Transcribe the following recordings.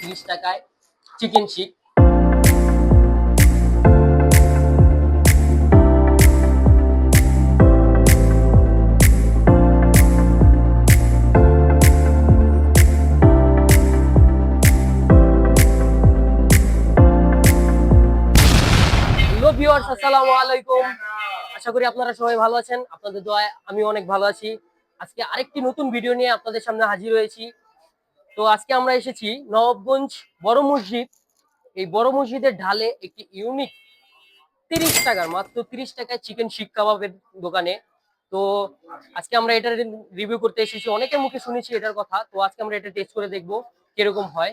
তিরিশ টাকায় চিকেন শিক আশা করি আপনারা সবাই ভালো আছেন। আপনাদের দোয়ায় আমি অনেক ভালো আছি। আজকে আরেকটি নতুন ভিডিও নিয়ে আপনাদের সামনে হাজির হয়েছি। তো আজকে আমরা এসেছি নবগঞ্জ বড় মসজিদ। এই বড় মসজিদের ঢালে একটি ইউনিক তিরিশ টাকার, মাত্র তিরিশ টাকায় চিকেন শিক কাবাবের দোকানে। তো আজকে আমরা এটার রিভিউ করতে এসেছি। অনেকের মুখে শুনেছি এটার কথা। তো আজকে আমরা এটা টেস্ট করে দেখব কীরকম হয়।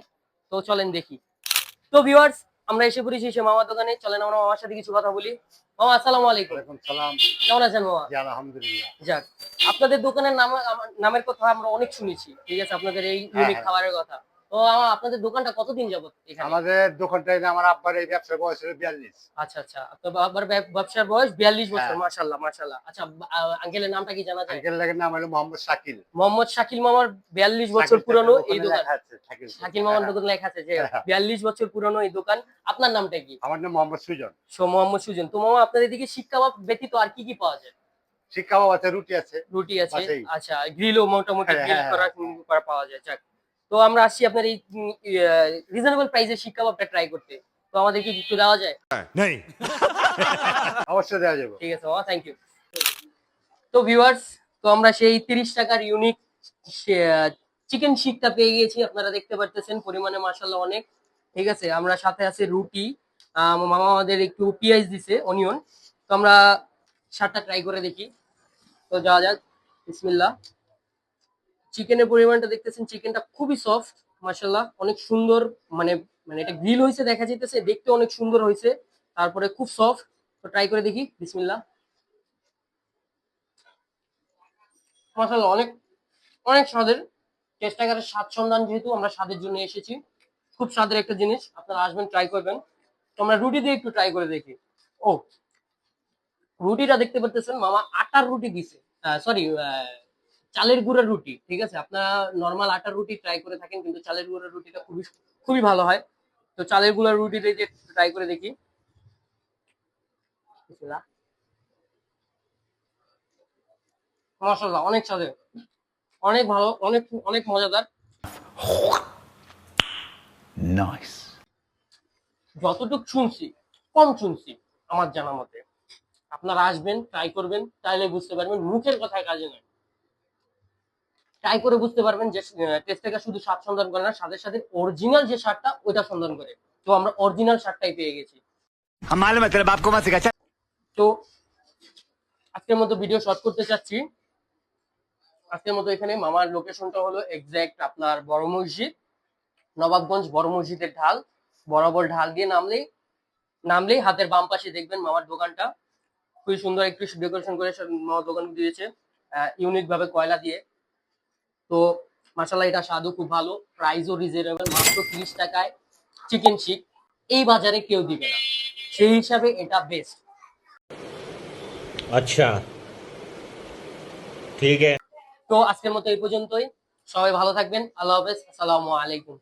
তো চলেন দেখি। তো ভিউয়ার্স আমরা এসে পড়েছি সে মামার দোকানে। চলেন আমরা মামার সাথে কিছু কথা বলি। মামা আসসালামু আলাইকুম। সালাম। কেমন আছেন মামা? আলহামদুলিল্লাহ। যাক আপনাদের দোকানের নাম নামের কথা আমরা অনেক শুনেছি। ঠিক আছে আপনাদের এই ইউনিক হ্যাঁ। খাবারের কথা। তো আমার আপনাদের দোকানটা কতদিন যাবত এখানে? আমাদের দোকানটায় না আমার আব্বার এই ব্যবসার বয়স হলো বিয়াল্লিশ। আচ্ছা আচ্ছা। আপনার বাবার ব্যব- ব্যবসার বয়স বিয়াল্লিশ বছর হ্যাঁ। মাশাল্লাহ মাশাল্লাহ আচ্ছা আঙ্কেলের নামটা কি জানা যায়? আঙ্কেল নাম হলো মোহাম্মদ শাকিল। মোহাম্মদ শাকিল মামার বিয়াল্লিশ বছর পুরনো এই দোকান। লেখা আছে, শাকিল। মামার হ্যাঁ। দোকান লেখা আছে যে হ্যাঁ। বিয়াল্লিশ বছর পুরনো এই দোকান। আপনার নামটা কি? আমার নাম মোহাম্মদ সুজন। সো মোহাম্মদ সুজন। তো মামা আপনাদের এদিকে শিক্ষা ব্যতীত আর কি কি পাওয়া যায়? শিক্ষা বাবা আছে রুটি আছে। রুটি আছে। আচ্ছা গ্রিলও মোটামুটি হ্যাঁ, গ্রিল হ্যাঁ, করা করা পাওয়া যায়। যাক তো আমরা আসছি আপনার এই রিজনেবল প্রাইসে শিক্ষা কাবাবটা ট্রাই করতে। তো আমাদের কি একটু দেওয়া যায়? नहीं অবশ্যই দেওয়া যাবে। ঠিক আছে মামা থ্যাংক ইউ তো ভিউয়ার্স তো আমরা সেই তিরিশ টাকার ইউনিক চিকেন শিকটা পেয়ে গিয়েছি আপনারা দেখতে পারতেছেন পরিমাণে মাসাল্লাহ অনেক। ঠিক আছে আমরা সাথে আছে রুটি আমার মামা আমাদের একটু পেঁয়াজ দিছে অনিয়ন তো আমরা সাতটা ট্রাই করে দেখি। তো যাওয়া যাক বিসমিল্লাহ। চিকেনের পরিমাণটা দেখতেছেন চিকেনটা খুবই সফট মাসাল্লাহ অনেক সুন্দর মানে মানে এটা গ্রিল হয়েছে দেখা যাইতেছে, দেখতে অনেক সুন্দর হয়েছে তারপরে খুব সফট তো ট্রাই করে দেখি, বিসমিল্লাহ। মাসাল্লাহ অনেক অনেক স্বাদের চেষ্টাগারের স্বাদ সন্ধান যেহেতু, আমরা স্বাদের জন্য এসেছি, খুব স্বাদের একটা জিনিস, আপনারা আসবেন ট্রাই করবেন, তো আমরা রুটি দিয়ে একটু ট্রাই করে দেখি। ও, রুটিটা দেখতে পারতেছেন, মামা আটার রুটি দিছে সরি চালের গুঁড়ার রুটি ঠিক আছে? আপনারা নর্মাল আটার রুটি ট্রাই করে থাকেন কিন্তু চালের গুঁড়ার রুটিটা খুবই খুবই ভালো হয়। তো চালের গুঁড়ার রুটিটা যে ট্রাই করে দেখি। মশলা অনেক অনেক ভালো অনেক অনেক মজাদার। যতটুক শুনছি কম শুনছি আমার জানা মতে। আপনারা আসবেন ট্রাই করবেন তাইলে বুঝতে পারবেন মুখের কথা কাজে নয় ট্রাই করে বুঝতে পারবেন যে টেস্টটাকে শুধু স্বাদ সন্ধান করে না সাথে সাথে অরিজিনাল যে সারটা ওইটা সন্ধান করে। তো আমরা অরিজিনাল সারটাই পেয়ে গেছি। তো আজকের মতো ভিডিও শর্ট করতে চাচ্ছি। আজকের মতো এখানে মামার লোকেশনটা হলো এক্স্যাক্ট আপনার বড় মসজিদ নবাবগঞ্জ বড় মসজিদের ঢাল। বরাবর ঢাল দিয়ে নামলেই নামলেই হাতের বাম পাশে দেখবেন মামার দোকানটা। খুবই সুন্দর একটু ডেকোরেশন করে মামার দোকান দিয়েছে ইউনিক ভাবে কয়লা দিয়ে। তো মার্শাল্লাহ এটা স্বাদও খুব ভালো প্রাইসও রিজনেবল মাত্র তিরিশ টাকায় চিকেন শিক এই বাজারে কেউ দিবে না সেই হিসাবে এটা বেস্ট আচ্ছা। ঠিক আছে। তো আজকের মতো এই পর্যন্তই। সবাই ভালো থাকবেন। আল্লাহ হাফেজ। আসসালামু আলাইকুম।